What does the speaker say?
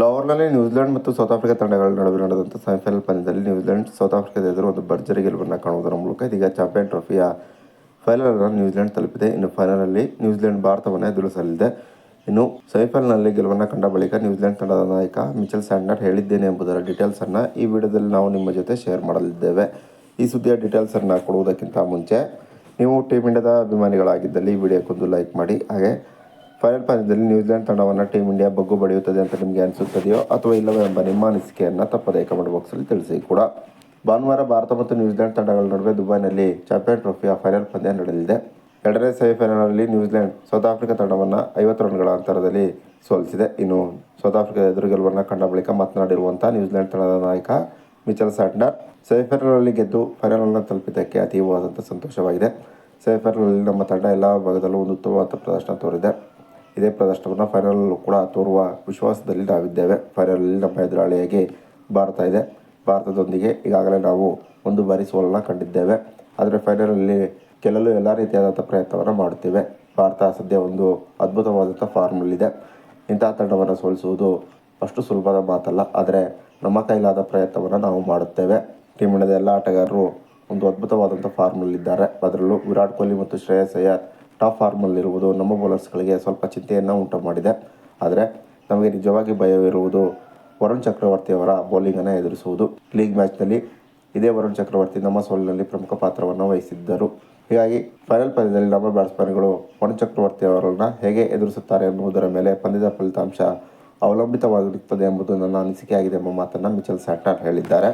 ಲಾಹೋರ್ನಲ್ಲಿ New Zealand ಮತ್ತು South Africa ತಂಡಗಳ ನಡುವೆ ನಡೆದಂಥ ಸೆಮಿಫೈನಲ್ ಪಂದ್ಯದಲ್ಲಿ ನ್ಯೂಜಿಲೆಂಡ್, ಸೌತ್ ಆಫ್ರಿಕಾದ ಎದುರು ಒಂದು ಭರ್ಜರಿ ಗೆಲುವನ್ನು ಕಾಣುವುದರ ಮೂಲಕ ಇದೀಗ ಚಾಂಪಿಯನ್ ಟ್ರೋಫಿಯ ಫೈನಲ್ ಅನ್ನು ನ್ಯೂಜಿಲೆಂಡ್ ತಲುಪಿದೆ. ಇನ್ನು ಫೈನಲಲ್ಲಿ ನ್ಯೂಜಿಲೆಂಡ್ ಭಾರತವನ್ನು ಎದುರಿಸಲಿದೆ. ಇನ್ನು ಸೆಮಿಫೈನಲ್ನಲ್ಲಿ ಗೆಲುವನ್ನು ಕಂಡ ಬಳಿಕ ನ್ಯೂಜಿಲೆಂಡ್ ತಂಡದ ನಾಯಕ ಮಿಚೆಲ್ ಸ್ಯಾಂಡರ್ ಹೇಳಿದ್ದೇನೆ ಎಂಬುದರ ಡೀಟೇಲ್ಸನ್ನು ಈ ವಿಡಿಯೋದಲ್ಲಿ ನಾವು ನಿಮ್ಮ ಜೊತೆ ಶೇರ್ ಮಾಡಲಿದ್ದೇವೆ. ಈ ಸುದ್ದಿಯ ಡೀಟೇಲ್ಸನ್ನು ಕೊಡುವುದಕ್ಕಿಂತ ಮುಂಚೆ ನೀವು ಟೀಮ್ ಇಂಡಿಯಾದ ಅಭಿಮಾನಿಗಳಾಗಿದ್ದಲ್ಲಿ ಈ ವಿಡಿಯೋಕ್ಕೊಂದು ಲೈಕ್ ಮಾಡಿ. ಹಾಗೆ ಫೈನಲ್ ಪಂದ್ಯದಲ್ಲಿ ನ್ಯೂಜಿಲೆಂಡ್ ತಂಡವನ್ನು ಟೀಮ್ ಇಂಡಿಯಾ ಬಗ್ಗು ಬಡಿಯುತ್ತದೆ ಅಂತ ನಿಮಗೆ ಅನಿಸುತ್ತದೆಯೋ ಅಥವಾ ಇಲ್ಲವೋ ಎಂಬ ನಿಮ್ಮ ಅನಿಸಿಕೆಯನ್ನು ತಪ್ಪದೇ ಕಮೆಂಟ್ ಬಾಕ್ಸಲ್ಲಿ ತಿಳಿಸಿ ಕೂಡ. ಭಾನುವಾರ ಭಾರತ ಮತ್ತು ನ್ಯೂಜಿಲೆಂಡ್ ತಂಡಗಳ ನಡುವೆ ದುಬೈನಲ್ಲಿ ಚಾಂಪಿಯನ್ ಟ್ರೋಫಿಯ ಫೈನಲ್ ಪಂದ್ಯ ನಡೆಯಲಿದೆ. ಎರಡನೇ ಸೆಮಿಫೈನಲ್ನಲ್ಲಿ ನ್ಯೂಜಿಲೆಂಡ್, ಸೌತ್ ಆಫ್ರಿಕಾ ತಂಡವನ್ನು ಐವತ್ತು ರನ್ಗಳ ಅಂತರದಲ್ಲಿ ಸೋಲಿಸಿದೆ. ಇನ್ನು ಸೌತ್ ಆಫ್ರಿಕಾ ಎದುರು ಗೆಲುವನ್ನು ಕಂಡ ಬಳಿಕ ಮಾತನಾಡಿರುವಂಥ ನ್ಯೂಜಿಲೆಂಡ್ ತಂಡದ ನಾಯಕ ಮಿಚೆಲ್ ಸಾಟ್ನರ್ ಸೆಮಿಫೈನಲ್ನಲ್ಲಿ ಗೆದ್ದು ಫೈನಲನ್ನು ತಲುಪಿದ್ದಕ್ಕೆ ಅತೀವವಾದಂಥ ಸಂತೋಷವಾಗಿದೆ. ಸೆಮಿಫೈನಲ್ನಲ್ಲಿ ನಮ್ಮ ತಂಡ ಎಲ್ಲ ಭಾಗದಲ್ಲೂ ಒಂದು ಉತ್ತಮವಾದ ಪ್ರದರ್ಶನ ತೋರಿದೆ. ಇದೇ ಪ್ರದರ್ಶನವನ್ನು ಫೈನಲಲ್ಲೂ ಕೂಡ ತೋರುವ ವಿಶ್ವಾಸದಲ್ಲಿ ನಾವಿದ್ದೇವೆ. ಫೈನಲಲ್ಲಿ ನಮ್ಮ ಎದುರಾಳಿಯಾಗಿ ಭಾರತ ಇದೆ. ಭಾರತದೊಂದಿಗೆ ಈಗಾಗಲೇ ನಾವು ಒಂದು ಬಾರಿ ಸೋಲನ್ನು ಕಂಡಿದ್ದೇವೆ. ಆದರೆ ಫೈನಲಲ್ಲಿ ಗೆಲ್ಲಲು ಎಲ್ಲ ರೀತಿಯಾದಂಥ ಪ್ರಯತ್ನವನ್ನು ಮಾಡುತ್ತೇವೆ. ಭಾರತ ಸದ್ಯ ಒಂದು ಅದ್ಭುತವಾದಂಥ ಫಾರ್ಮಲ್ಲಿದೆ ಇಂಥ ತಂಡವನ್ನು ಸೋಲಿಸುವುದು ಅಷ್ಟು ಸುಲಭದ ಮಾತಲ್ಲ. ಆದರೆ ನಮ್ಮ ಕೈಲಾದ ಪ್ರಯತ್ನವನ್ನು ನಾವು ಮಾಡುತ್ತೇವೆ. ಟೀಮ್ ಇಂಡಿಯಾದ ಎಲ್ಲ ಆಟಗಾರರು ಒಂದು ಅದ್ಭುತವಾದಂಥ ಫಾರ್ಮಲ್ಲಿದ್ದಾರೆ ಅದರಲ್ಲೂ ವಿರಾಟ್ ಕೊಹ್ಲಿ ಮತ್ತು ಶ್ರೇಯಸ್ ಅಯ್ಯರ್ ಟಾಪ್ ಫಾರ್ಮಲ್ಲಿರುವುದು ನಮ್ಮ ಬೌಲರ್ಸ್ಗಳಿಗೆ ಸ್ವಲ್ಪ ಚಿಂತೆಯನ್ನು ಉಂಟು ಮಾಡಿದೆ. ಆದರೆ ನಮಗೆ ನಿಜವಾಗಿ ಭಯವಿರುವುದು ವರುಣ್ ಚಕ್ರವರ್ತಿಯವರ ಬೌಲಿಂಗನ್ನು ಎದುರಿಸುವುದು. ಲೀಗ್ ಮ್ಯಾಚ್ನಲ್ಲಿ ಇದೇ ವರುಣ್ ಚಕ್ರವರ್ತಿ ನಮ್ಮ ಸೋಲಿನಲ್ಲಿ ಪ್ರಮುಖ ಪಾತ್ರವನ್ನು ವಹಿಸಿದ್ದರು. ಹೀಗಾಗಿ ಫೈನಲ್ ಪಂದ್ಯದಲ್ಲಿ ನಮ್ಮ ಬ್ಯಾಟ್ಸ್ಮನ್ಗಳು ವರುಣ್ ಚಕ್ರವರ್ತಿ ಅವರನ್ನು ಹೇಗೆ ಎದುರಿಸುತ್ತಾರೆ ಎನ್ನುವುದರ ಮೇಲೆ ಪಂದ್ಯದ ಫಲಿತಾಂಶ ಅವಲಂಬಿತವಾಗಿರುತ್ತದೆ ಎಂಬುದು ನನ್ನ ಅನಿಸಿಕೆಯಾಗಿದೆ ಎಂಬ ಮಾತನ್ನು ಮಿಚೆಲ್ ಸ್ಯಾಟರ್ ಹೇಳಿದ್ದಾರೆ.